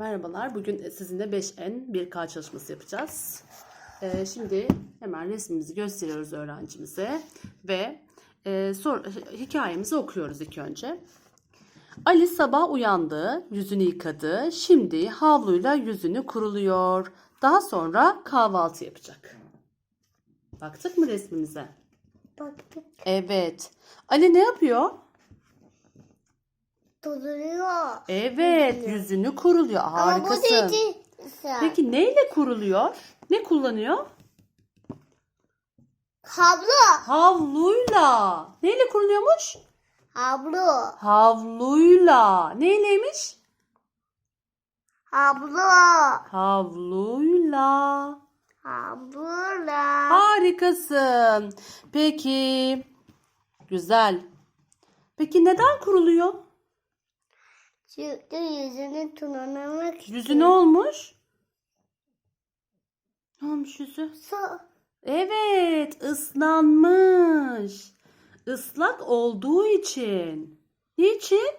Merhabalar. Bugün sizinle 5N bir K çalışması yapacağız. Ee, şimdi hemen resmimizi gösteriyoruz öğrencimize ve e, sor, hikayemizi okuyoruz ilk önce. Ali sabah uyandı, yüzünü yıkadı. Şimdi havluyla yüzünü kuruluyor. Daha sonra kahvaltı yapacak. Baktık mı resmimize? Baktık Evet. Ali ne yapıyor? Duruyor. Evet, yüzünü kuruluyor. Ama bu Harikasın. dedi. Peki neyle kuruluyor? Ne kullanıyor? Havlu. Havluyla. Neyle kuruluyormuş? Havlu. Havluyla. Neyleymiş? Havlu. Havluyla. Havlula. Harikasın. Peki. Güzel. Peki neden kuruluyor? Çünkü yüzünü tunanamak Yüzü ne olmuş? Ne olmuş yüzü? So Evet, ıslanmış. Islak olduğu için. Niçin?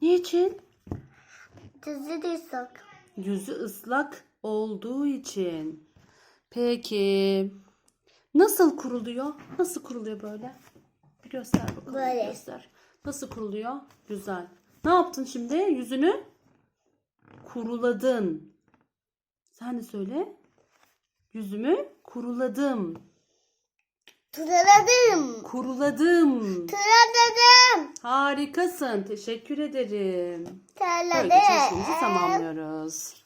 Niçin? dizi de sok. Yüzü ıslak olduğu için. Peki. Nasıl kuruluyor? Nasıl kuruluyor böyle? Bir göster bakalım. Böyle. Göster. Nasıl kuruluyor? Güzel. Ne yaptın şimdi? Yüzünü kuruladın. Sen de söyle. Yüzümü kuruladım. Tunaladım. Kuruladım. Tunaladım. Harikasın. Teşekkür ederim. Böylece Tunaladım. çalışmamızı tamamlıyoruz.